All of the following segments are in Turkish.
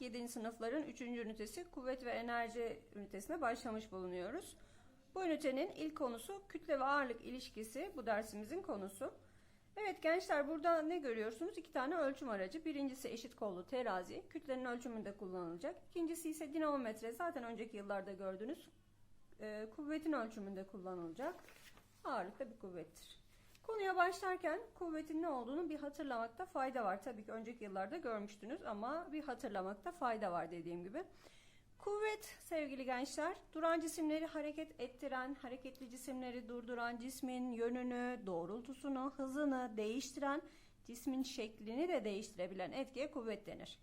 7. sınıfların 3. ünitesi kuvvet ve enerji ünitesine başlamış bulunuyoruz. Bu ünitenin ilk konusu kütle ve ağırlık ilişkisi bu dersimizin konusu. Evet gençler burada ne görüyorsunuz? İki tane ölçüm aracı. Birincisi eşit kollu terazi, kütlenin ölçümünde kullanılacak. İkincisi ise dinamometre, zaten önceki yıllarda gördünüz. Ee, kuvvetin ölçümünde kullanılacak. Ağırlık da bir kuvvettir. Konuya başlarken kuvvetin ne olduğunu bir hatırlamakta fayda var. Tabii ki önceki yıllarda görmüştünüz ama bir hatırlamakta fayda var dediğim gibi. Kuvvet sevgili gençler, duran cisimleri hareket ettiren, hareketli cisimleri durduran, cismin yönünü, doğrultusunu, hızını değiştiren, cismin şeklini de değiştirebilen etkiye kuvvet denir.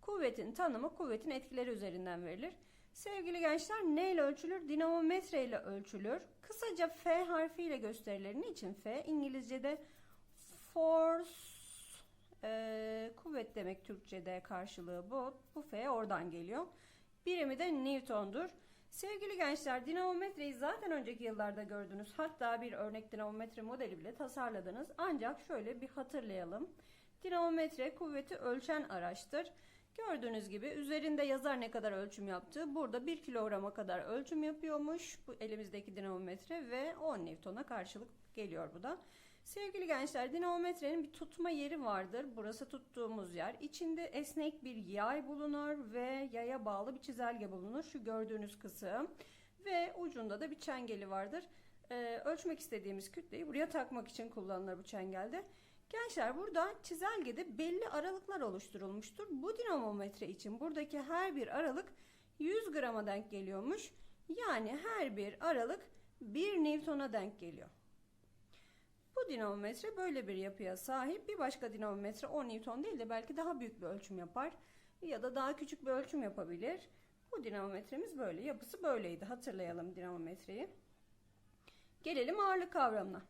Kuvvetin tanımı kuvvetin etkileri üzerinden verilir. Sevgili gençler neyle ölçülür? Dinamometre ile ölçülür. Kısaca F harfiyle gösterilir. Niçin F? İngilizce'de force e, kuvvet demek Türkçe'de karşılığı bu. Bu F oradan geliyor. Birimi de Newton'dur. Sevgili gençler dinamometreyi zaten önceki yıllarda gördünüz. Hatta bir örnek dinamometre modeli bile tasarladınız. Ancak şöyle bir hatırlayalım. Dinamometre kuvveti ölçen araçtır. Gördüğünüz gibi üzerinde yazar ne kadar ölçüm yaptığı. Burada 1 kilograma kadar ölçüm yapıyormuş bu elimizdeki dinamometre ve 10 Newton'a karşılık geliyor bu da. Sevgili gençler dinamometrenin bir tutma yeri vardır. Burası tuttuğumuz yer. İçinde esnek bir yay bulunur ve yaya bağlı bir çizelge bulunur. Şu gördüğünüz kısım ve ucunda da bir çengeli vardır. Ee, ölçmek istediğimiz kütleyi buraya takmak için kullanılır bu çengelde. Gençler burada çizelgede belli aralıklar oluşturulmuştur. Bu dinamometre için buradaki her bir aralık 100 grama denk geliyormuş. Yani her bir aralık 1 Newton'a denk geliyor. Bu dinamometre böyle bir yapıya sahip. Bir başka dinamometre 10 Newton değil de belki daha büyük bir ölçüm yapar. Ya da daha küçük bir ölçüm yapabilir. Bu dinamometremiz böyle. Yapısı böyleydi. Hatırlayalım dinamometreyi. Gelelim ağırlık kavramına.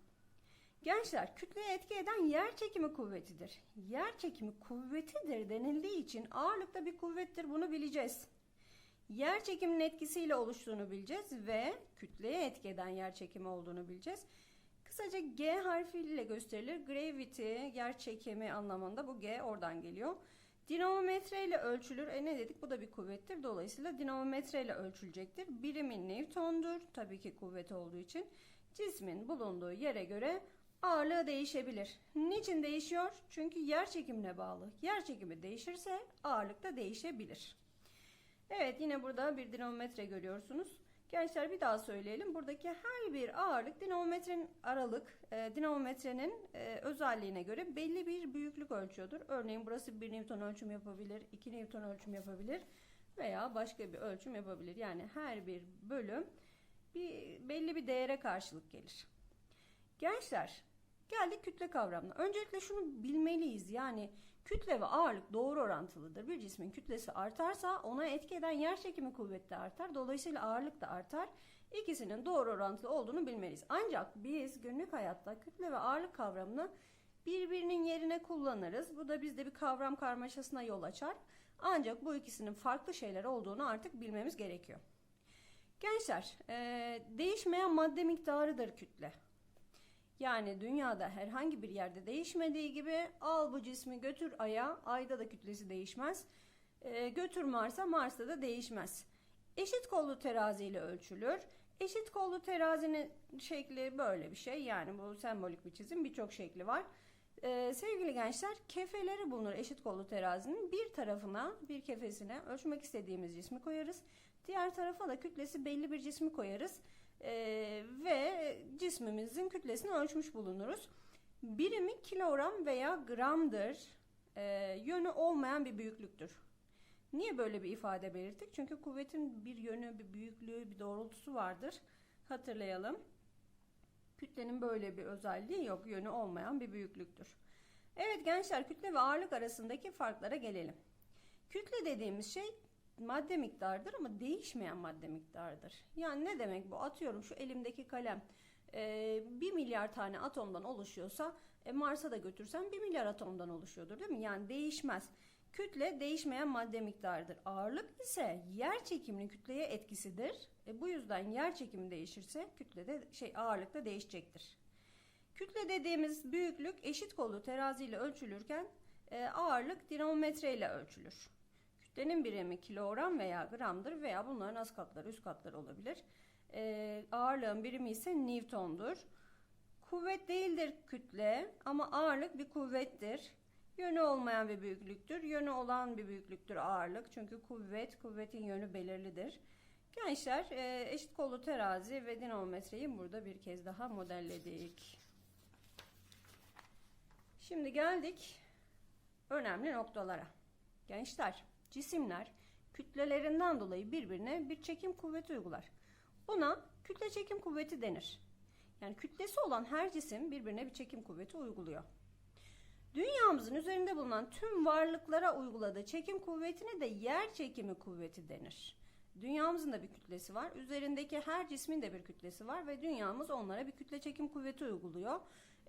Gençler kütleye etki eden yer çekimi kuvvetidir. Yer çekimi kuvvetidir denildiği için ağırlıkta bir kuvvettir bunu bileceğiz. Yer çekiminin etkisiyle oluştuğunu bileceğiz ve kütleye etki eden yer çekimi olduğunu bileceğiz. Kısaca G harfiyle gösterilir. Gravity, yer çekimi anlamında bu G oradan geliyor. Dinamometre ile ölçülür. E ne dedik? Bu da bir kuvvettir. Dolayısıyla dinamometre ile ölçülecektir. Birimi Newton'dur. Tabii ki kuvvet olduğu için. Cismin bulunduğu yere göre ağırlığı değişebilir. Niçin değişiyor? Çünkü yer çekimine bağlı. Yer çekimi değişirse ağırlık da değişebilir. Evet yine burada bir dinamometre görüyorsunuz. Gençler bir daha söyleyelim. Buradaki her bir ağırlık dinamometrenin aralık, e, dinamometrenin e, özelliğine göre belli bir büyüklük ölçüyordur. Örneğin burası 1 Newton ölçüm yapabilir, 2 Newton ölçüm yapabilir veya başka bir ölçüm yapabilir. Yani her bir bölüm bir belli bir değere karşılık gelir. Gençler geldik kütle kavramına. Öncelikle şunu bilmeliyiz. Yani kütle ve ağırlık doğru orantılıdır. Bir cismin kütlesi artarsa ona etki eden yer çekimi kuvveti de artar. Dolayısıyla ağırlık da artar. İkisinin doğru orantılı olduğunu bilmeliyiz. Ancak biz günlük hayatta kütle ve ağırlık kavramını birbirinin yerine kullanırız. Bu da bizde bir kavram karmaşasına yol açar. Ancak bu ikisinin farklı şeyler olduğunu artık bilmemiz gerekiyor. Gençler, değişmeyen madde miktarıdır kütle. Yani dünyada herhangi bir yerde değişmediği gibi al bu cismi götür Ay'a, Ay'da da kütlesi değişmez. E, götür Mars'a, Mars'ta da değişmez. Eşit kollu terazi ile ölçülür. Eşit kollu terazinin şekli böyle bir şey. Yani bu sembolik bir çizim birçok şekli var. Ee, sevgili gençler kefeleri bulunur eşit kollu terazinin. Bir tarafına bir kefesine ölçmek istediğimiz cismi koyarız. Diğer tarafa da kütlesi belli bir cismi koyarız. Ee, ve cismimizin kütlesini ölçmüş bulunuruz. Birimi kilogram veya gramdır. Ee, yönü olmayan bir büyüklüktür. Niye böyle bir ifade belirttik? Çünkü kuvvetin bir yönü, bir büyüklüğü, bir doğrultusu vardır. Hatırlayalım. Kütlenin böyle bir özelliği yok. Yönü olmayan bir büyüklüktür. Evet gençler kütle ve ağırlık arasındaki farklara gelelim. Kütle dediğimiz şey madde miktarıdır ama değişmeyen madde miktarıdır. Yani ne demek bu? Atıyorum şu elimdeki kalem e, 1 milyar tane atomdan oluşuyorsa e, Mars'a da götürsem 1 milyar atomdan oluşuyordur değil mi? Yani değişmez. Kütle değişmeyen madde miktarıdır. Ağırlık ise yer çekiminin kütleye etkisidir. E, bu yüzden yer çekimi değişirse kütle de şey ağırlık da değişecektir. Kütle dediğimiz büyüklük eşit kollu terazi ile ölçülürken E, ağırlık dinamometre ile ölçülür. Kütlenin birimi kilogram veya gramdır veya bunların az katları üst katları olabilir. E, ağırlığın birimi ise Newton'dur. Kuvvet değildir kütle ama ağırlık bir kuvvettir. Yönü olmayan bir büyüklüktür. Yönü olan bir büyüklüktür ağırlık. Çünkü kuvvet, kuvvetin yönü belirlidir. Gençler e, eşit kollu terazi ve dinamometreyi burada bir kez daha modelledik. Şimdi geldik önemli noktalara. Gençler, cisimler kütlelerinden dolayı birbirine bir çekim kuvveti uygular. Buna kütle çekim kuvveti denir. Yani kütlesi olan her cisim birbirine bir çekim kuvveti uyguluyor. Dünyamızın üzerinde bulunan tüm varlıklara uyguladığı çekim kuvvetine de yer çekimi kuvveti denir. Dünyamızın da bir kütlesi var. Üzerindeki her cismin de bir kütlesi var ve dünyamız onlara bir kütle çekim kuvveti uyguluyor.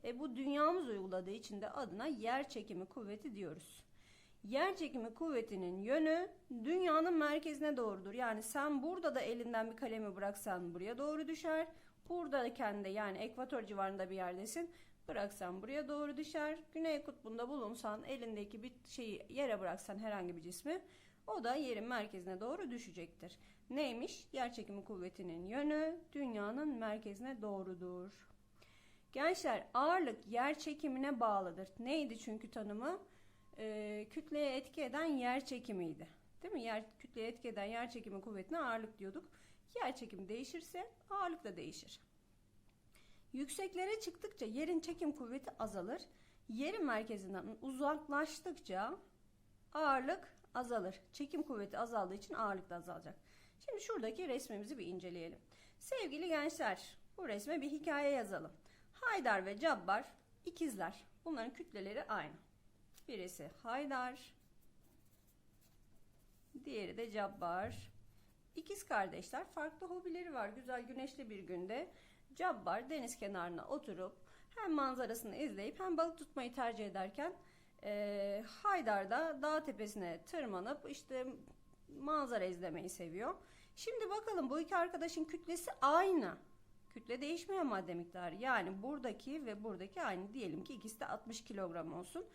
E, bu dünyamız uyguladığı için de adına yer çekimi kuvveti diyoruz. Yer çekimi kuvvetinin yönü dünyanın merkezine doğrudur. Yani sen burada da elinden bir kalemi bıraksan buraya doğru düşer. Buradayken de yani ekvator civarında bir yerdesin. Bıraksan buraya doğru düşer. Güney kutbunda bulunsan elindeki bir şeyi yere bıraksan herhangi bir cismi o da yerin merkezine doğru düşecektir. Neymiş? Yerçekimi kuvvetinin yönü dünyanın merkezine doğrudur. Gençler ağırlık yer çekimine bağlıdır. Neydi çünkü tanımı? Ee, kütleye etki eden yer çekimiydi. Değil mi? Yer, kütleye etki eden yer çekimi kuvvetine ağırlık diyorduk. Yer çekimi değişirse ağırlık da değişir. Yükseklere çıktıkça yerin çekim kuvveti azalır. Yerin merkezinden uzaklaştıkça ağırlık azalır. Çekim kuvveti azaldığı için ağırlık da azalacak. Şimdi şuradaki resmimizi bir inceleyelim. Sevgili gençler, bu resme bir hikaye yazalım. Haydar ve Cabbar ikizler. Bunların kütleleri aynı. Birisi Haydar, diğeri de Cabbar. İkiz kardeşler farklı hobileri var. Güzel güneşli bir günde Cabbar deniz kenarına oturup hem manzarasını izleyip hem balık tutmayı tercih ederken e, Haydar da dağ tepesine tırmanıp işte manzara izlemeyi seviyor. Şimdi bakalım bu iki arkadaşın kütlesi aynı. Kütle değişmeyen madde miktarı. Yani buradaki ve buradaki aynı. Diyelim ki ikisi de 60 kilogram olsun.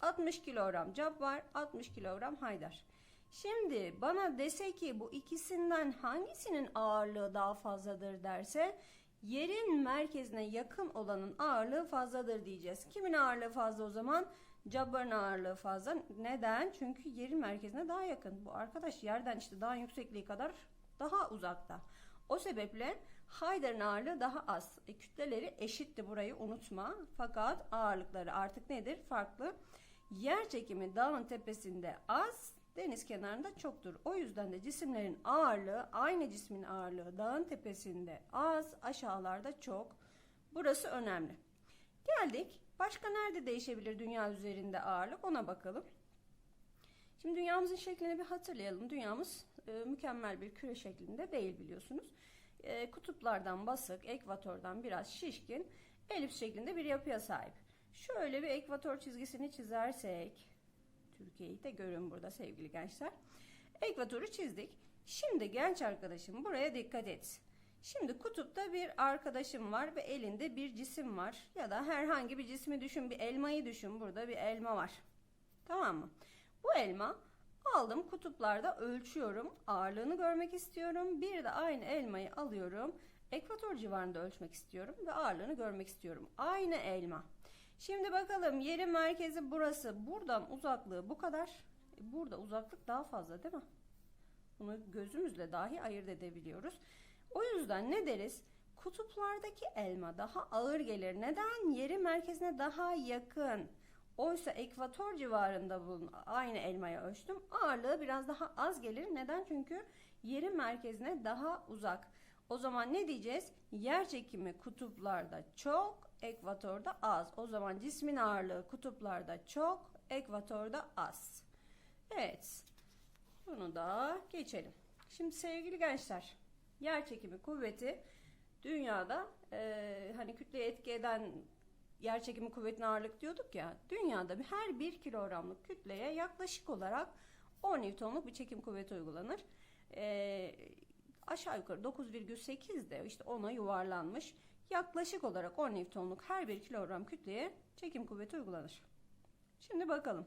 60 kilogram Cabbar, 60 kilogram Haydar. Şimdi bana dese ki bu ikisinden hangisinin ağırlığı daha fazladır derse yerin merkezine yakın olanın ağırlığı fazladır diyeceğiz. Kimin ağırlığı fazla o zaman? Cabbar'ın ağırlığı fazla. Neden? Çünkü yerin merkezine daha yakın. Bu arkadaş yerden işte daha yüksekliği kadar daha uzakta. O sebeple Haydar'ın ağırlığı daha az. E, kütleleri eşitti burayı unutma. Fakat ağırlıkları artık nedir? Farklı. Yer çekimi dağın tepesinde az, deniz kenarında çoktur. O yüzden de cisimlerin ağırlığı aynı cismin ağırlığı dağın tepesinde az, aşağılarda çok. Burası önemli. Geldik. Başka nerede değişebilir dünya üzerinde ağırlık? Ona bakalım. Şimdi dünyamızın şeklini bir hatırlayalım. Dünyamız e, mükemmel bir küre şeklinde değil biliyorsunuz. E, kutuplardan basık, ekvatordan biraz şişkin, elips şeklinde bir yapıya sahip. Şöyle bir ekvator çizgisini çizersek, Türkiye'yi de görün burada sevgili gençler. Ekvatoru çizdik. Şimdi genç arkadaşım buraya dikkat et. Şimdi kutupta bir arkadaşım var ve elinde bir cisim var. Ya da herhangi bir cismi düşün, bir elmayı düşün. Burada bir elma var. Tamam mı? Bu elma aldım kutuplarda ölçüyorum. Ağırlığını görmek istiyorum. Bir de aynı elmayı alıyorum. Ekvator civarında ölçmek istiyorum ve ağırlığını görmek istiyorum. Aynı elma. Şimdi bakalım yerin merkezi burası. Buradan uzaklığı bu kadar. E, Burada uzaklık daha fazla değil mi? Bunu gözümüzle dahi ayırt edebiliyoruz. O yüzden ne deriz? Kutuplardaki elma daha ağır gelir. Neden? Yeri merkezine daha yakın. Oysa ekvator civarında bulun aynı elmayı ölçtüm. Ağırlığı biraz daha az gelir. Neden? Çünkü yerin merkezine daha uzak. O zaman ne diyeceğiz? Yer çekimi kutuplarda çok, ekvatorda az. O zaman cismin ağırlığı kutuplarda çok, ekvatorda az. Evet. Bunu da geçelim. Şimdi sevgili gençler, yer çekimi kuvveti dünyada e, hani kütleye etki eden yer çekimi kuvvetine ağırlık diyorduk ya. Dünyada her bir kilogramlık kütleye yaklaşık olarak 10 Newton'luk bir çekim kuvveti uygulanır. E, aşağı yukarı 9,8 de işte ona yuvarlanmış. Yaklaşık olarak 10 Newton'luk her bir kilogram kütleye çekim kuvveti uygulanır. Şimdi bakalım.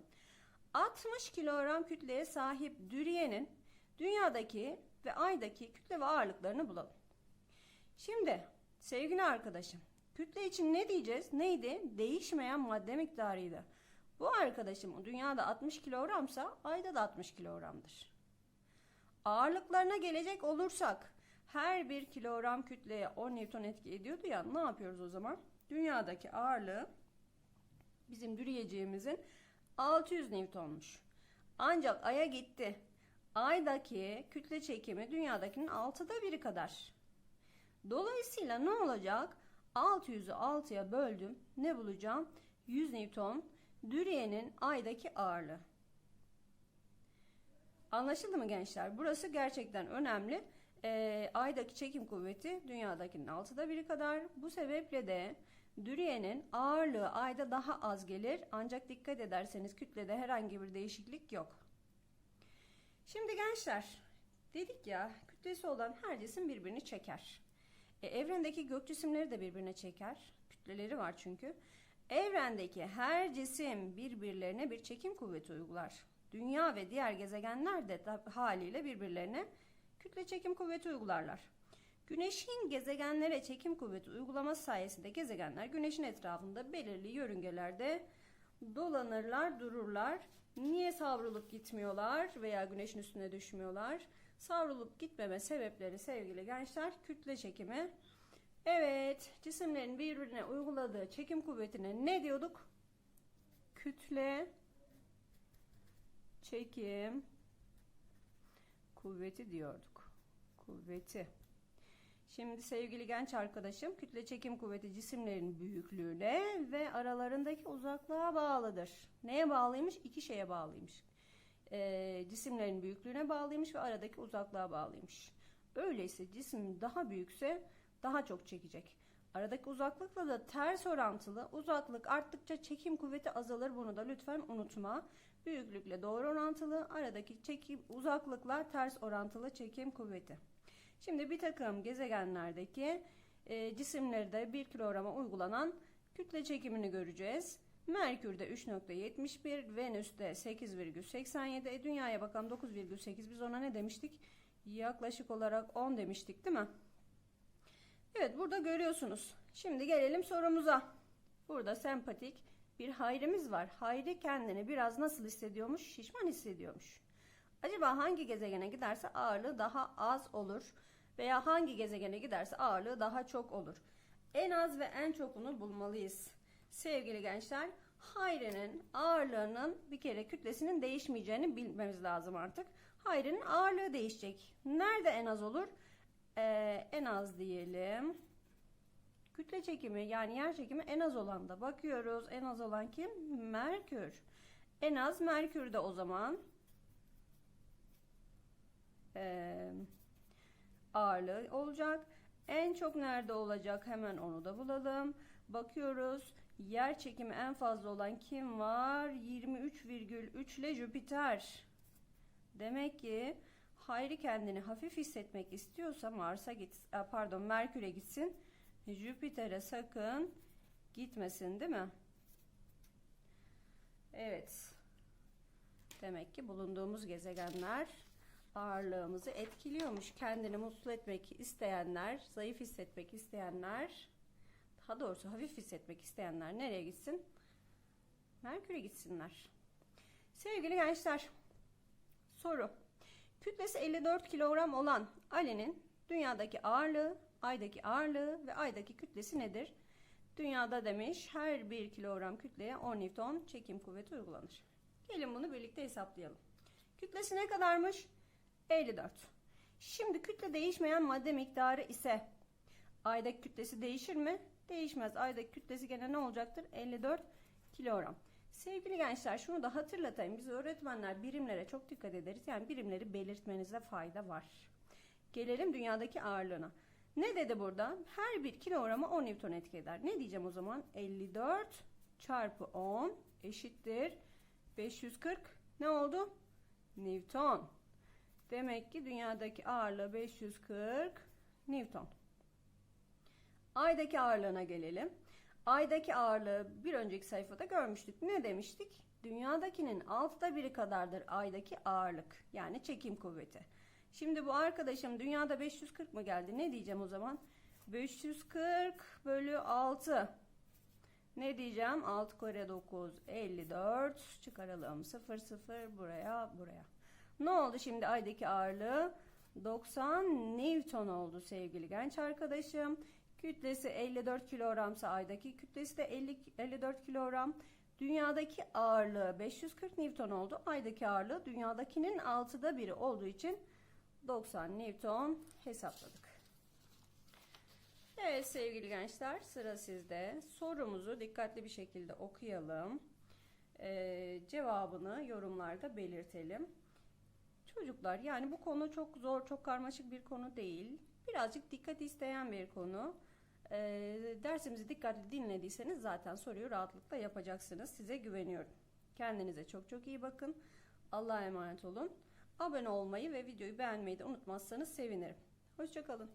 60 kilogram kütleye sahip dürüyenin dünyadaki ve aydaki kütle ve ağırlıklarını bulalım. Şimdi sevgili arkadaşım kütle için ne diyeceğiz? Neydi? Değişmeyen madde miktarıydı. Bu arkadaşım dünyada 60 kilogramsa ayda da 60 kilogramdır. Ağırlıklarına gelecek olursak her bir kilogram kütleye 10 Newton etki ediyordu ya ne yapıyoruz o zaman? Dünyadaki ağırlığı bizim dürüyeceğimizin 600 Newton'muş. Ancak Ay'a gitti. Ay'daki kütle çekimi dünyadakinin 6'da biri kadar. Dolayısıyla ne olacak? 600'ü 6'ya böldüm. Ne bulacağım? 100 Newton dürüyenin Ay'daki ağırlığı. Anlaşıldı mı gençler? Burası gerçekten önemli. Ee, Ay'daki çekim kuvveti dünyadakinin 6'da biri kadar. Bu sebeple de Dürüye'nin ağırlığı ayda daha az gelir ancak dikkat ederseniz kütlede herhangi bir değişiklik yok. Şimdi gençler dedik ya kütlesi olan her cisim birbirini çeker. E, evrendeki gök cisimleri de birbirine çeker. Kütleleri var çünkü. Evrendeki her cisim birbirlerine bir çekim kuvveti uygular. Dünya ve diğer gezegenler de haliyle birbirlerine kütle çekim kuvveti uygularlar. Güneşin gezegenlere çekim kuvveti uygulaması sayesinde gezegenler güneşin etrafında belirli yörüngelerde dolanırlar, dururlar. Niye savrulup gitmiyorlar veya güneşin üstüne düşmüyorlar? Savrulup gitmeme sebepleri sevgili gençler kütle çekimi. Evet, cisimlerin birbirine uyguladığı çekim kuvvetine ne diyorduk? Kütle çekim kuvveti diyorduk. Kuvveti. Şimdi sevgili genç arkadaşım kütle çekim kuvveti cisimlerin büyüklüğüne ve aralarındaki uzaklığa bağlıdır. Neye bağlıymış? İki şeye bağlıymış. Ee, cisimlerin büyüklüğüne bağlıymış ve aradaki uzaklığa bağlıymış. Öyleyse cisim daha büyükse daha çok çekecek. Aradaki uzaklıkla da ters orantılı. Uzaklık arttıkça çekim kuvveti azalır. Bunu da lütfen unutma. Büyüklükle doğru orantılı. Aradaki çekim uzaklıkla ters orantılı çekim kuvveti. Şimdi bir takım gezegenlerdeki e, cisimlerde 1 kilograma uygulanan kütle çekimini göreceğiz. Merkür'de 3.71, Venüs'te 8,87, e, Dünya'ya bakalım 9,8. Biz ona ne demiştik? Yaklaşık olarak 10 demiştik değil mi? Evet burada görüyorsunuz. Şimdi gelelim sorumuza. Burada sempatik bir Hayri'miz var. Hayri kendini biraz nasıl hissediyormuş? Şişman hissediyormuş. Acaba hangi gezegene giderse ağırlığı daha az olur? veya hangi gezegene giderse ağırlığı daha çok olur. En az ve en çokunu bulmalıyız. Sevgili gençler, Hayri'nin ağırlığının bir kere kütlesinin değişmeyeceğini bilmemiz lazım artık. Hayri'nin ağırlığı değişecek. Nerede en az olur? Ee, en az diyelim. Kütle çekimi yani yer çekimi en az olan da bakıyoruz. En az olan kim? Merkür. En az Merkür'de o zaman. Eee ağırlığı olacak. En çok nerede olacak? Hemen onu da bulalım. Bakıyoruz. Yer çekimi en fazla olan kim var? 23,3 ile Jüpiter. Demek ki Hayri kendini hafif hissetmek istiyorsa Mars'a git, pardon Merkür'e gitsin. Jüpiter'e sakın gitmesin, değil mi? Evet. Demek ki bulunduğumuz gezegenler ağırlığımızı etkiliyormuş. Kendini mutlu etmek isteyenler, zayıf hissetmek isteyenler, daha doğrusu hafif hissetmek isteyenler nereye gitsin? Merkür'e gitsinler. Sevgili gençler, soru. Kütlesi 54 kilogram olan Ali'nin dünyadaki ağırlığı, aydaki ağırlığı ve aydaki kütlesi nedir? Dünyada demiş her 1 kilogram kütleye 10 Newton çekim kuvveti uygulanır. Gelin bunu birlikte hesaplayalım. Kütlesi ne kadarmış? 54. Şimdi kütle değişmeyen madde miktarı ise aydaki kütlesi değişir mi? Değişmez. Aydaki kütlesi gene ne olacaktır? 54 kilogram. Sevgili gençler şunu da hatırlatayım. Biz öğretmenler birimlere çok dikkat ederiz. Yani birimleri belirtmenize fayda var. Gelelim dünyadaki ağırlığına. Ne dedi burada? Her bir kilograma 10 Newton etki eder. Ne diyeceğim o zaman? 54 çarpı 10 eşittir 540 ne oldu? Newton. Demek ki dünyadaki ağırlığı 540 Newton. Ay'daki ağırlığına gelelim. Ay'daki ağırlığı bir önceki sayfada görmüştük. Ne demiştik? dünyadakinin altıda biri kadardır aydaki ağırlık yani çekim kuvveti. Şimdi bu arkadaşım dünyada 540 mı geldi? Ne diyeceğim o zaman? 540 bölü 6. Ne diyeceğim? 6 kare 9 54 çıkaralım 0 0 buraya buraya. Ne oldu şimdi aydaki ağırlığı? 90 Newton oldu sevgili genç arkadaşım. Kütlesi 54 kilogramsa aydaki kütlesi de 50, 54 kilogram. Dünyadaki ağırlığı 540 Newton oldu. Aydaki ağırlığı dünyadakinin 6'da biri olduğu için 90 Newton hesapladık. Evet sevgili gençler sıra sizde. Sorumuzu dikkatli bir şekilde okuyalım. Ee, cevabını yorumlarda belirtelim. Çocuklar yani bu konu çok zor, çok karmaşık bir konu değil. Birazcık dikkat isteyen bir konu. Ee, dersimizi dikkatli dinlediyseniz zaten soruyu rahatlıkla yapacaksınız. Size güveniyorum. Kendinize çok çok iyi bakın. Allah'a emanet olun. Abone olmayı ve videoyu beğenmeyi de unutmazsanız sevinirim. Hoşçakalın.